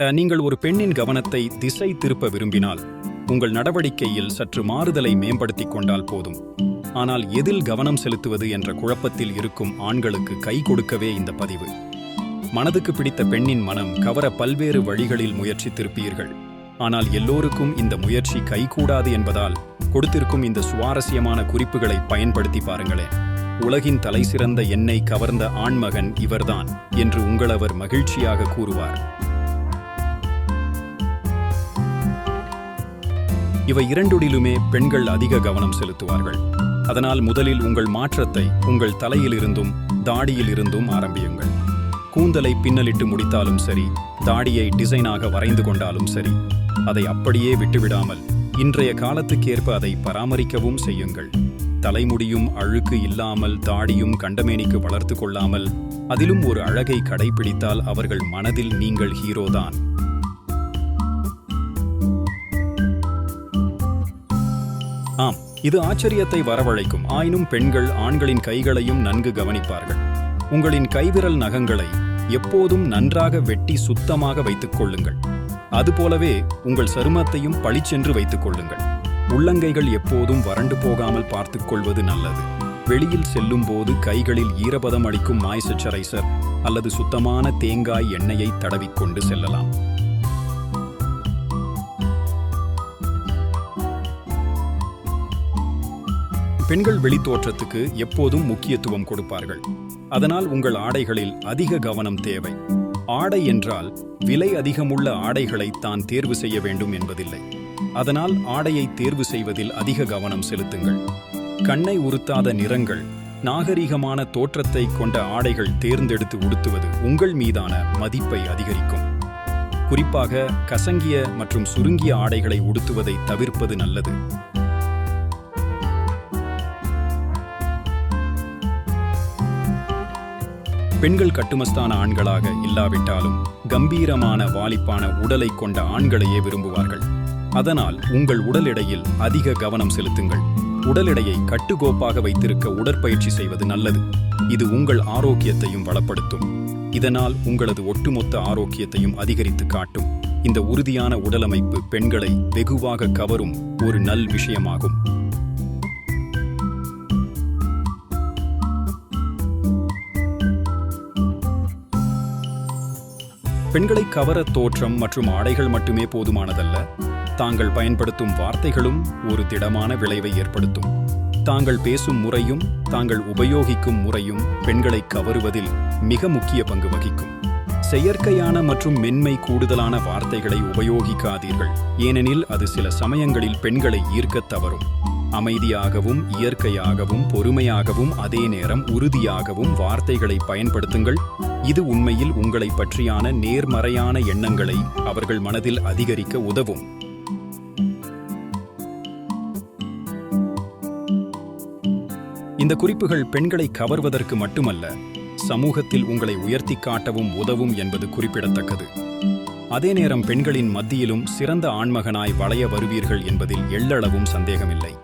நீங்கள் ஒரு பெண்ணின் கவனத்தை திசை திருப்ப விரும்பினால் உங்கள் நடவடிக்கையில் சற்று மாறுதலை மேம்படுத்திக் கொண்டால் போதும். ஆனால் எதில் கவனம் செலுத்துவது என்ற குழப்பத்தில் இருக்கும் ஆண்களுக்கு கை கொடுக்கவே இந்த பதிவு. மனதுக்கு பிடித்த பெண்ணின் மனம் கவர பல்வேறு வழிகளில் முயற்சி திருப்பீர்கள். ஆனால் எல்லோருக்கும் இந்த முயற்சி கைகூடாது என்பதால் கொடுத்திருக்கும் இந்த சுவாரஸ்யமான குறிப்புகளை பயன்படுத்தி பாருங்களேன். உலகின் தலைசிறந்த என்னை கவர்ந்த ஆண்மகன் இவர்தான் என்று உங்களவர் மகிழ்ச்சியாக கூறுவார். இவை இரண்டுடிலுமே பெண்கள் அதிக கவனம் செலுத்துவார்கள். அதனால் முதலில் உங்கள் மாற்றத்தை உங்கள் தலையிலிருந்தும் தாடியிலிருந்தும் ஆரம்பியுங்கள். கூந்தலை பின்னலிட்டு முடித்தாலும் சரி தாடியை டிசைனாக வரைந்து கொண்டாலும் சரி அதை அப்படியே விட்டுவிடாமல் இன்றைய காலத்துக்கேற்ப அதை பராமரிக்கவும் செய்யுங்கள். தலைமுடியும் அழுக்கு இல்லாமல் தாடியும் கண்டமேனிக்கு வளர்த்து கொள்ளாமல் அதிலும் ஒரு அழகை கடைபிடித்தால் அவர்கள் மனதில் நீங்கள் ஹீரோதான். ஆம். இது ஆச்சரியத்தை வரவழைக்கும். ஆயினும் பெண்கள் ஆண்களின் கைகளையும் நன்கு கவனிப்பார்கள். உங்களின் கைவிரல் நகங்களை எப்போதும் நன்றாக வெட்டி சுத்தமாக வைத்துக் கொள்ளுங்கள். அதுபோலவே உங்கள் சருமத்தையும் பளிச்சென்று வைத்துக் கொள்ளுங்கள். உள்ளங்கைகள் எப்போதும் வறண்டு போகாமல் பார்த்துக் கொள்வது நல்லது. வெளியில் செல்லும் போது கைகளில் ஈரபதம் அளிக்கும் மாய்ஸ்சரைசர் அல்லது சுத்தமான தேங்காய் எண்ணெயை தடவிக்கொண்டு செல்லலாம். பெண்கள் வெளித்தோற்றத்துக்கு எப்போதும் முக்கியத்துவம் கொடுப்பார்கள். அதனால் உங்கள் ஆடைகளில் அதிக கவனம் தேவை. ஆடை என்றால் விலை அதிகமுள்ள ஆடைகளை தான் தேர்வு செய்ய வேண்டும் என்பதில்லை. அதனால் ஆடையை தேர்வு செய்வதில் அதிக கவனம் செலுத்துங்கள். கண்ணை உறுத்தாத நிறங்கள் நாகரிகமான தோற்றத்தை கொண்ட ஆடைகள் தேர்ந்தெடுத்து உடுத்துவது உங்கள் மீதான மதிப்பை அதிகரிக்கும். குறிப்பாக கசங்கிய மற்றும் சுருங்கிய ஆடைகளை உடுத்துவதை தவிர்ப்பது நல்லது. பெண்கள் கட்டுமஸ்தான ஆண்களாக இல்லாவிட்டாலும் கம்பீரமான வாலிப்பான உடலை கொண்ட ஆண்களையே விரும்புவார்கள். அதனால் உங்கள் உடல் எடையில் அதிக கவனம் செலுத்துங்கள். உடல் எடையை கட்டுக்கோப்பாக வைத்திருக்க உடற்பயிற்சி செய்வது நல்லது. இது உங்கள் ஆரோக்கியத்தையும் வளப்படுத்தும். இதனால் உங்களது ஒட்டுமொத்த ஆரோக்கியத்தையும் அதிகரித்து காட்டும். இந்த உறுதியான உடலமைப்பு பெண்களை வெகுவாக கவரும் ஒரு நல் விஷயமாகும். பெண்களை கவர தோற்றம் மற்றும் ஆடைகள் மட்டுமே போதுமானதல்ல. தாங்கள் பயன்படுத்தும் வார்த்தைகளும் ஒரு திடமான விளைவை ஏற்படுத்தும். தாங்கள் பேசும் முறையும் தாங்கள் உபயோகிக்கும் முறையும் பெண்களை கவருவதில் மிக முக்கிய பங்கு வகிக்கும். செயற்கையான மற்றும் மென்மை கூடுதலான வார்த்தைகளை உபயோகிக்காதீர்கள். ஏனெனில் அது சில சமயங்களில் பெண்களை ஈர்க்கத் தவறும். அமைதியாகவும் இயற்கையாகவும் பொறுமையாகவும் அதே நேரம் உறுதியாகவும் வார்த்தைகளை பயன்படுத்துங்கள். இது உண்மையில் உங்களை பற்றியான நேர்மறையான எண்ணங்களை அவர்கள் மனதில் அதிகரிக்க உதவும். இந்த குறிப்புகள் பெண்களை கவர்வதற்கு மட்டுமல்ல சமூகத்தில் உங்களை உயர்த்தி காட்டவும் உதவும் என்பது குறிப்பிடத்தக்கது. அதே நேரம் பெண்களின் மத்தியிலும் சிறந்த ஆண்மகனாய் வளைய வருவீர்கள் என்பதில் எள்ளளவும் சந்தேகமில்லை.